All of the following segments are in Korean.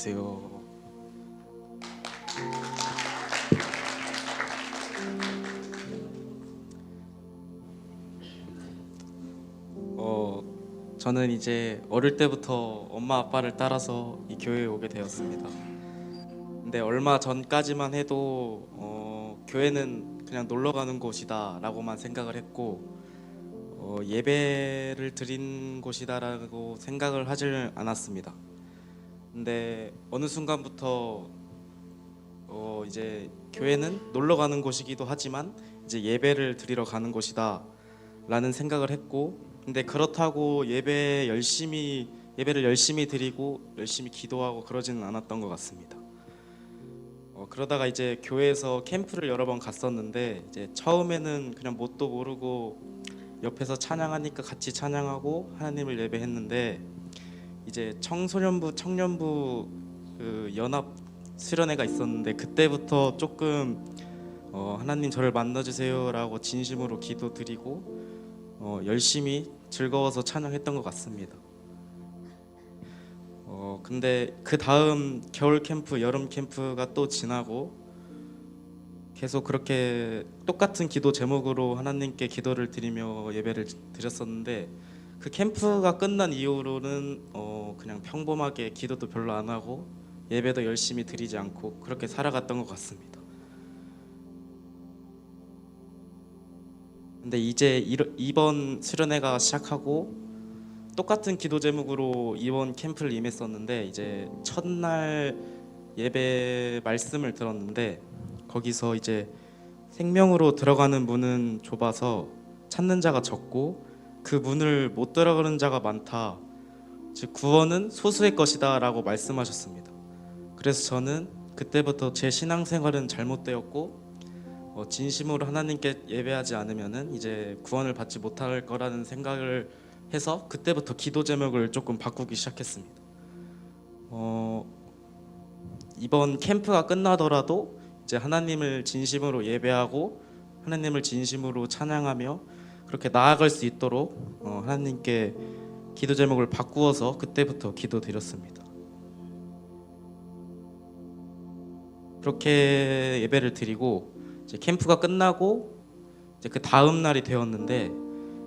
안녕하세요. 어, 저는 이제 어릴 때부터 엄마 아빠를 따라서 이 교회에 오게 되었습니다. 근데 얼마 전까지만 해도 어, 교회는 그냥 놀러 가는 곳이다라고만 생각을 했고 어, 예배를 드린 곳이다라고 생각을 하질 않았습니다. 근데 어느 순간부터 어, 이제 교회는 놀러 가는 곳이기도 하지만 이제 예배를 드리러 가는 곳이다라는 생각을 했고 근데 그렇다고 예배 열심히 예배를 열심히 드리고 열심히 기도하고 그러지는 않았던 것 같습니다. 어, 그러다가 이제 교회에서 캠프를 여러 번 갔었는데 이제 처음에는 그냥 뭣도 모르고 옆에서 찬양하니까 같이 찬양하고 하나님을 예배했는데 이제 청소년부 청년부 그 연합 수련회가 있었는데 그때부터 조금 어, 하나님 저를 만나주세요라고 진심으로 기도드리고 어, 열심히 즐거워서 찬양했던 것 같습니다. 어, 근데 그 다음 겨울 캠프, 여름 캠프가 또 지나고 계속 그렇게 똑같은 기도 제목으로 하나님께 기도를 드리며 예배를 드렸었는데 그 캠프가 끝난 이후로는 어, 그냥 평범하게 기도도 별로 안 하고 예배도 열심히 드리지 않고 그렇게 살아갔던 것 같습니다. 근데 이제 이번 수련회가 시작하고 똑같은 기도 제목으로 이번 캠프를 임했었는데 이제 첫날 예배 말씀을 들었는데 거기서 이제 생명으로 들어가는 문은 좁아서 찾는 자가 적고 그 문을 못 들어가는 자가 많다. 즉 구원은 소수의 것이다라고 말씀하셨습니다. 그래서 저는 그때부터 제 신앙생활은 잘못되었고 어, 진심으로 하나님께 예배하지 않으면은 이제 구원을 받지 못할 거라는 생각을 해서 그때부터 기도 제목을 조금 바꾸기 시작했습니다. 어, 이번 캠프가 끝나더라도 이제 하나님을 진심으로 예배하고 하나님을 진심으로 찬양하며 그렇게 나아갈 수 있도록 어, 하나님께 기도 제목을 바꾸어서 그때부터 기도 드렸습니다. 그렇게 예배를 드리고 이제 캠프가 끝나고 이제 그 다음 날이 되었는데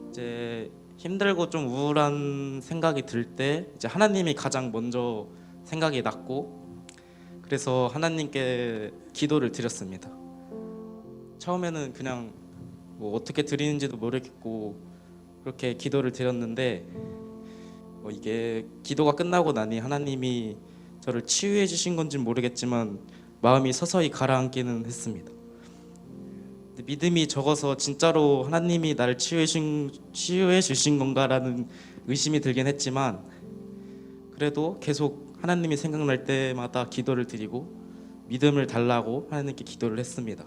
이제 힘들고 좀 우울한 생각이 들 때 이제 하나님이 가장 먼저 생각이 났고 그래서 하나님께 기도를 드렸습니다. 처음에는 그냥 뭐 어떻게 드리는지도 모르겠고 그렇게 기도를 드렸는데 뭐 이게 기도가 끝나고 나니 하나님이 저를 치유해 주신 건지는 모르겠지만 마음이 서서히 가라앉기는 했습니다. 믿음이 적어서 진짜로 하나님이 나를 치유해 주신, 치유해 주신 건가라는 의심이 들긴 했지만 그래도 계속 하나님이 생각날 때마다 기도를 드리고 믿음을 달라고 하나님께 기도를 했습니다.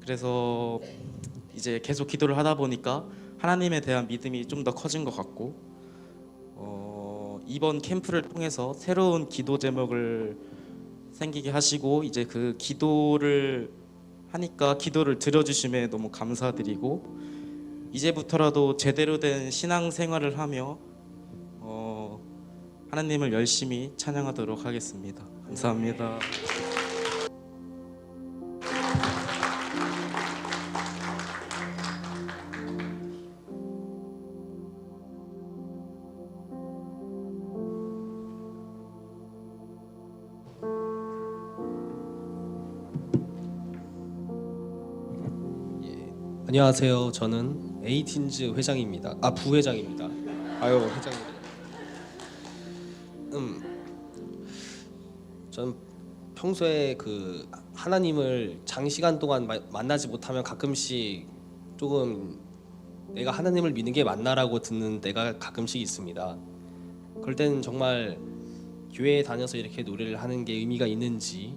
그래서 이제 계속 기도를 하다 보니까 하나님에 대한 믿음이 좀 더 커진 것 같고 어, 이번 캠프를 통해서 새로운 기도 제목을 생기게 하시고 이제 그 기도를 하니까 기도를 들어주심에 너무 감사드리고 이제부터라도 제대로 된 신앙 생활을 하며 어, 하나님을 열심히 찬양하도록 하겠습니다. 감사합니다. 안녕하세요. 저는 에이틴즈 회장입니다. 아 부회장입니다. 아유 회장님. 음, 전 평소에 그 하나님을 장시간 동안 마- 만나지 못하면 가끔씩 조금 내가 하나님을 믿는 게 맞나라고 듣는 때가 가끔씩 있습니다. 그럴 때는 정말 교회에 다녀서 이렇게 노래를 하는 게 의미가 있는지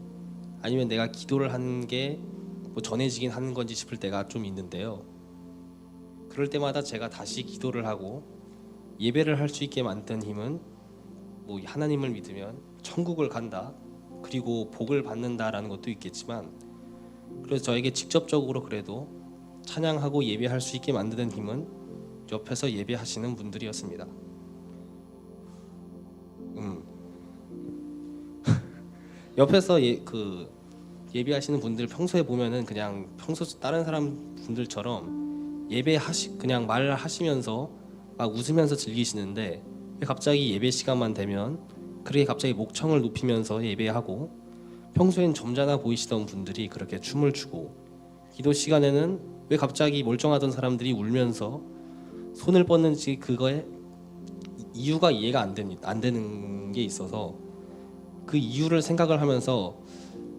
아니면 내가 기도를 하는 게 뭐 전해지긴 하는 건지 싶을 때가 좀 있는데요. 그럴 때마다 제가 다시 기도를 하고 예배를 할 수 있게 만든 힘은 뭐 하나님을 믿으면 천국을 간다. 그리고 복을 받는다라는 것도 있겠지만 그래서 저에게 직접적으로 그래도 찬양하고 예배할 수 있게 만드는 힘은 옆에서 예배하시는 분들이었습니다. 음, 옆에서 예, 그 예배하시는 분들 평소에 보면은 그냥 평소 다른 사람 분들처럼 예배하시 그냥 말하시면서 막 웃으면서 즐기시는데 왜 갑자기 예배 시간만 되면 그렇게 갑자기 목청을 높이면서 예배하고 평소엔 점잖아 보이시던 분들이 그렇게 춤을 추고 기도 시간에는 왜 갑자기 멀쩡하던 사람들이 울면서 손을 뻗는지 그거에 이유가 이해가 안 됩니다. 안 되는 게 있어서 그 이유를 생각을 하면서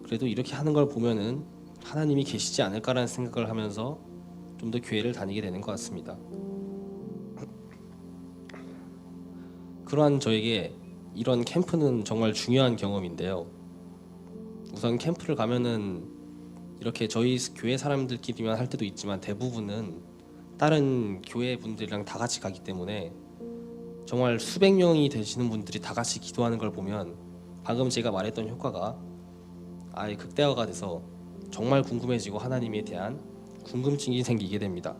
그래도 이렇게 하는 걸 보면은 하나님이 계시지 않을까라는 생각을 하면서 좀 더 교회를 다니게 되는 것 같습니다. 그러한 저에게 이런 캠프는 정말 중요한 경험인데요. 우선 캠프를 가면은 이렇게 저희 교회 사람들끼리만 할 때도 있지만 대부분은 다른 교회 분들이랑 다 같이 가기 때문에 정말 수백 명이 되시는 분들이 다 같이 기도하는 걸 보면 방금 제가 말했던 효과가 아예 극대화가 돼서 정말 궁금해지고 하나님에 대한 궁금증이 생기게 됩니다.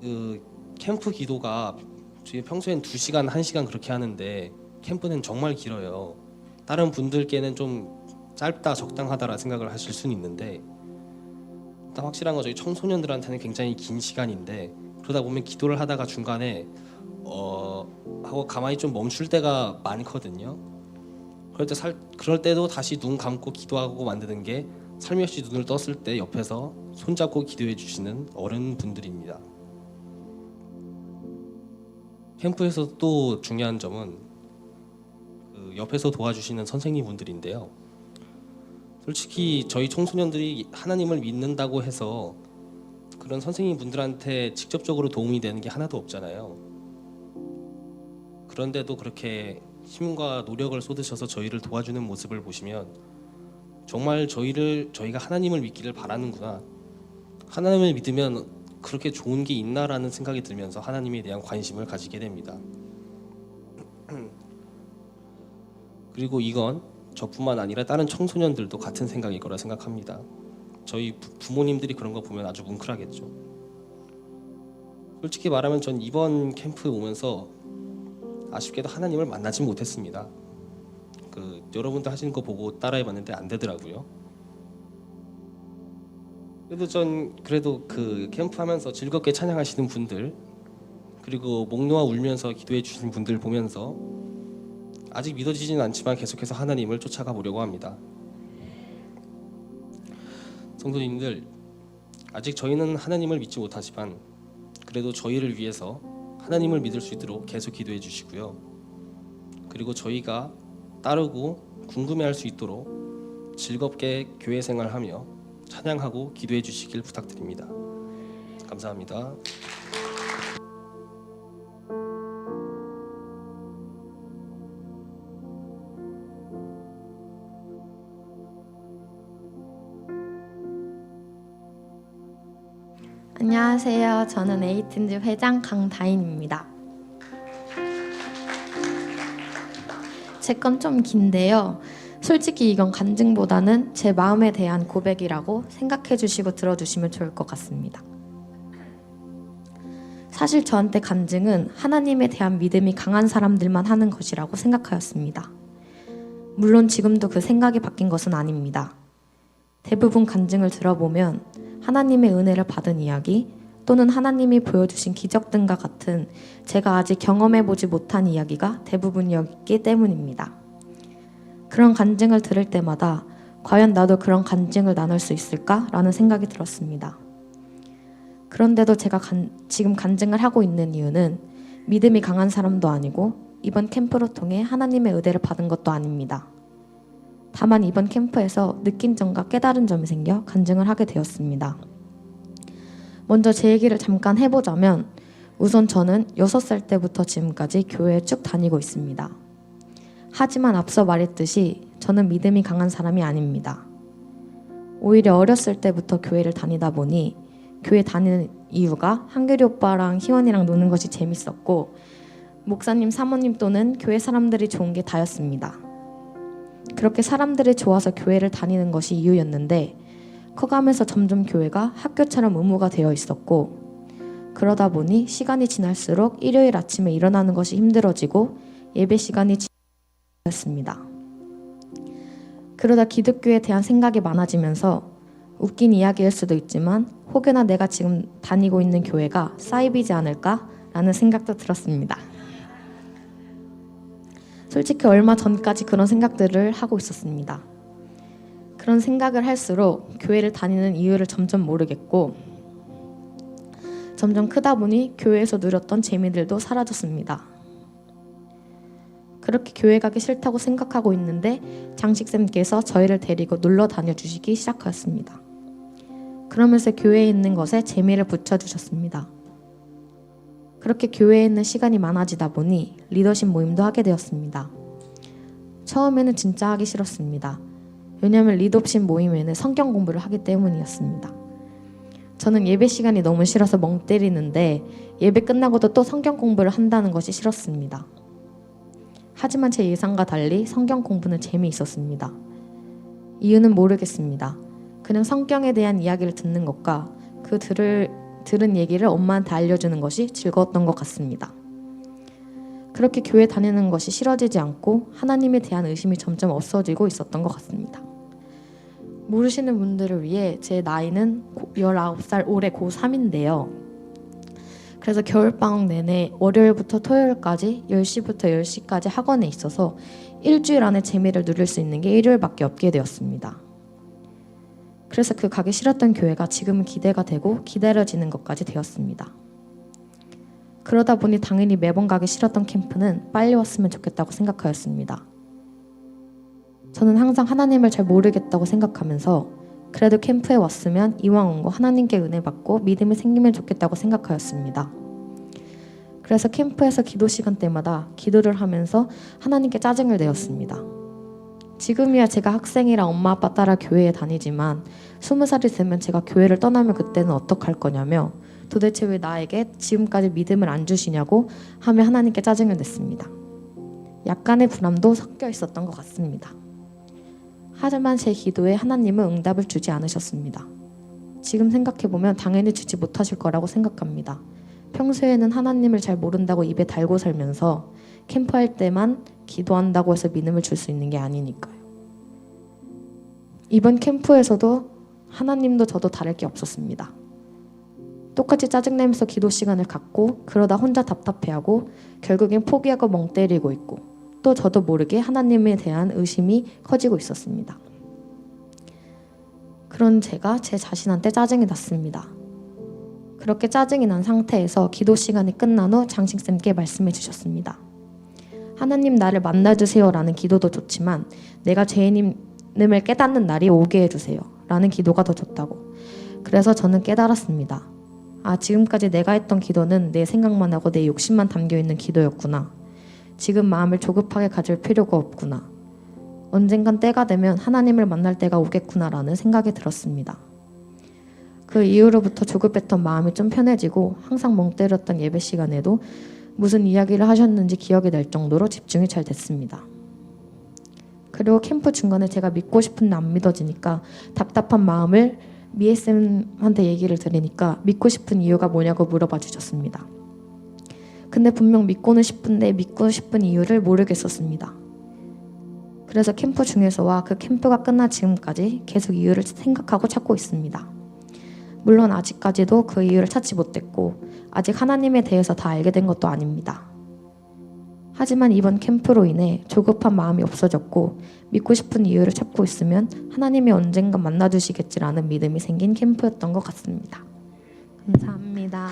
그 캠프 기도가 평소엔 2시간, 1시간 그렇게 하는데 캠프는 정말 길어요. 다른 분들께는 좀 짧다, 적당하다라 생각을 하실 수는 있는데 일단 확실한 건 저희 청소년들한테는 굉장히 긴 시간인데 그러다 보면 기도를 하다가 중간에 어 하고 가만히 좀 멈출 때가 많거든요. 그럴 때 살, 그럴 때도 다시 눈 감고 기도하고 만드는 게 살며시 눈을 떴을 때 옆에서 손잡고 기도해 주시는 어른 분들입니다. 캠프에서 또 중요한 점은 그 옆에서 도와주시는 선생님 분들인데요. 솔직히 저희 청소년들이 하나님을 믿는다고 해서 그런 선생님 분들한테 직접적으로 도움이 되는 게 하나도 없잖아요. 그런데도 그렇게 힘과 노력을 쏟으셔서 저희를 도와주는 모습을 보시면 정말 저희를 저희가 하나님을 믿기를 바라는구나. 하나님을 믿으면 그렇게 좋은 게 있나라는 생각이 들면서 하나님에 대한 관심을 가지게 됩니다. 그리고 이건 저뿐만 아니라 다른 청소년들도 같은 생각일 거라 생각합니다. 저희 부- 부모님들이 그런 거 보면 아주 뭉클하겠죠. 솔직히 말하면 전 이번 캠프 오면서 아쉽게도 하나님을 만나지 못했습니다. 그 여러분들 하시는 거 보고 따라해봤는데 안 되더라고요. 그래도 전 그래도 그 캠프 하면서 즐겁게 찬양하시는 분들 그리고 목 놓아 울면서 기도해 주신 분들 보면서 아직 믿어지지는 않지만 계속해서 하나님을 쫓아가 보려고 합니다. 성도님들 아직 저희는 하나님을 믿지 못하지만 그래도 저희를 위해서 하나님을 믿을 수 있도록 계속 기도해 주시고요. 그리고 저희가 따르고 궁금해할 수 있도록 즐겁게 교회 생활하며 찬양하고 기도해 주시길 부탁드립니다. 감사합니다. 안녕하세요. 저는 에이틴즈 회장 강다인입니다. 제 건 좀 긴데요. 솔직히 이건 간증보다는 제 마음에 대한 고백이라고 생각해 주시고 들어주시면 좋을 것 같습니다. 사실 저한테 간증은 하나님에 대한 믿음이 강한 사람들만 하는 것이라고 생각하였습니다. 물론 지금도 그 생각이 바뀐 것은 아닙니다. 대부분 간증을 들어보면 하나님의 은혜를 받은 이야기 또는 하나님이 보여주신 기적 등과 같은 제가 아직 경험해보지 못한 이야기가 대부분이었기 때문입니다. 그런 간증을 들을 때마다 과연 나도 그런 간증을 나눌 수 있을까 라는 생각이 들었습니다. 그런데도 제가 간- 지금 간증을 하고 있는 이유는 믿음이 강한 사람도 아니고 이번 캠프를 통해 하나님의 의대를 받은 것도 아닙니다. 다만 이번 캠프에서 느낀 점과 깨달은 점이 생겨 간증을 하게 되었습니다. 먼저 제 얘기를 잠깐 해보자면 우선 저는 6살 때부터 지금까지 교회에 쭉 다니고 있습니다. 하지만 앞서 말했듯이 저는 믿음이 강한 사람이 아닙니다. 오히려 어렸을 때부터 교회를 다니다 보니 교회 다니는 이유가 한결이 오빠랑 희원이랑 노는 것이 재밌었고 목사님, 사모님 또는 교회 사람들이 좋은 게 다였습니다. 그렇게 사람들이 좋아서 교회를 다니는 것이 이유였는데 커가면서 점점 교회가 학교처럼 의무가 되어 있었고 그러다 보니 시간이 지날수록 일요일 아침에 일어나는 것이 힘들어지고 예배 시간이 지- 였습니다. 그러다 기독교에 대한 생각이 많아지면서 웃긴 이야기일 수도 있지만 혹여나 내가 지금 다니고 있는 교회가 사이비지 않을까라는 생각도 들었습니다. 솔직히 얼마 전까지 그런 생각들을 하고 있었습니다. 그런 생각을 할수록 교회를 다니는 이유를 점점 모르겠고 점점 크다 보니 교회에서 누렸던 재미들도 사라졌습니다. 그렇게 교회 가기 싫다고 생각하고 있는데 장식쌤께서 저희를 데리고 놀러 다녀 주시기 시작하였습니다. 그러면서 교회에 있는 것에 재미를 붙여 주셨습니다. 그렇게 교회에 있는 시간이 많아지다 보니 리더십 모임도 하게 되었습니다. 처음에는 진짜 하기 싫었습니다. 왜냐하면 리더십 모임에는 성경 공부를 하기 때문이었습니다. 저는 예배 시간이 너무 싫어서 멍 때리는데 예배 끝나고도 또 성경 공부를 한다는 것이 싫었습니다. 하지만 제 예상과 달리 성경 공부는 재미있었습니다. 이유는 모르겠습니다. 그냥 성경에 대한 이야기를 듣는 것과 그 들을 들은 얘기를 엄마한테 알려주는 것이 즐거웠던 것 같습니다. 그렇게 교회 다니는 것이 싫어지지 않고 하나님에 대한 의심이 점점 없어지고 있었던 것 같습니다. 모르시는 분들을 위해 제 나이는 19살 올해 고3인데요. 그래서 겨울방학 내내 월요일부터 토요일까지 10시부터 10시까지 학원에 있어서 일주일 안에 재미를 누릴 수 있는 게 일요일밖에 없게 되었습니다. 그래서 그 가기 싫었던 교회가 지금은 기대가 되고 기다려지는 것까지 되었습니다. 그러다 보니 당연히 매번 가기 싫었던 캠프는 빨리 왔으면 좋겠다고 생각하였습니다. 저는 항상 하나님을 잘 모르겠다고 생각하면서 그래도 캠프에 왔으면 이왕 온 거 하나님께 은혜 받고 믿음이 생기면 좋겠다고 생각하였습니다. 그래서 캠프에서 기도 시간 때마다 기도를 하면서 하나님께 짜증을 내었습니다. 지금이야 제가 학생이라 엄마 아빠 따라 교회에 다니지만 스무 살이 되면 제가 교회를 떠나면 그때는 어떡할 거냐며 도대체 왜 나에게 지금까지 믿음을 안 주시냐고 하며 하나님께 짜증을 냈습니다. 약간의 불안도 섞여 있었던 것 같습니다. 하지만 제 기도에 하나님은 응답을 주지 않으셨습니다. 지금 생각해보면 당연히 주지 못하실 거라고 생각합니다. 평소에는 하나님을 잘 모른다고 입에 달고 살면서 캠프할 때만 기도한다고 해서 믿음을 줄 수 있는 게 아니니까요. 이번 캠프에서도 하나님도 저도 다를 게 없었습니다. 똑같이 짜증내면서 기도 시간을 갖고 그러다 혼자 답답해하고 결국엔 포기하고 멍 때리고 있고 또 저도 모르게 하나님에 대한 의심이 커지고 있었습니다. 그런 제가 제 자신한테 짜증이 났습니다. 그렇게 짜증이 난 상태에서 기도 시간이 끝난 후 장식쌤께 말씀해 주셨습니다. 하나님 나를 만나주세요 라는 기도도 좋지만 내가 죄인임을 깨닫는 날이 오게 해주세요 라는 기도가 더 좋다고 그래서 저는 깨달았습니다. 아 지금까지 내가 했던 기도는 내 생각만 하고 내 욕심만 담겨 있는 기도였구나. 지금 마음을 조급하게 가질 필요가 없구나. 언젠간 때가 되면 하나님을 만날 때가 오겠구나라는 생각이 들었습니다. 그 이후로부터 조급했던 마음이 좀 편해지고 항상 멍 때렸던 예배 시간에도 무슨 이야기를 하셨는지 기억이 날 정도로 집중이 잘 됐습니다. 그리고 캠프 중간에 제가 믿고 싶은데 안 믿어지니까 답답한 마음을 미애쌤한테 얘기를 드리니까 믿고 싶은 이유가 뭐냐고 물어봐 주셨습니다. 근데 분명 믿고는 싶은데 믿고 싶은 이유를 모르겠었습니다. 그래서 캠프 중에서와 그 캠프가 끝난 지금까지 계속 이유를 생각하고 찾고 있습니다. 물론 아직까지도 그 이유를 찾지 못했고 아직 하나님에 대해서 다 알게 된 것도 아닙니다. 하지만 이번 캠프로 인해 조급한 마음이 없어졌고 믿고 싶은 이유를 찾고 있으면 하나님이 언젠가 만나주시겠지라는 믿음이 생긴 캠프였던 것 같습니다. 감사합니다.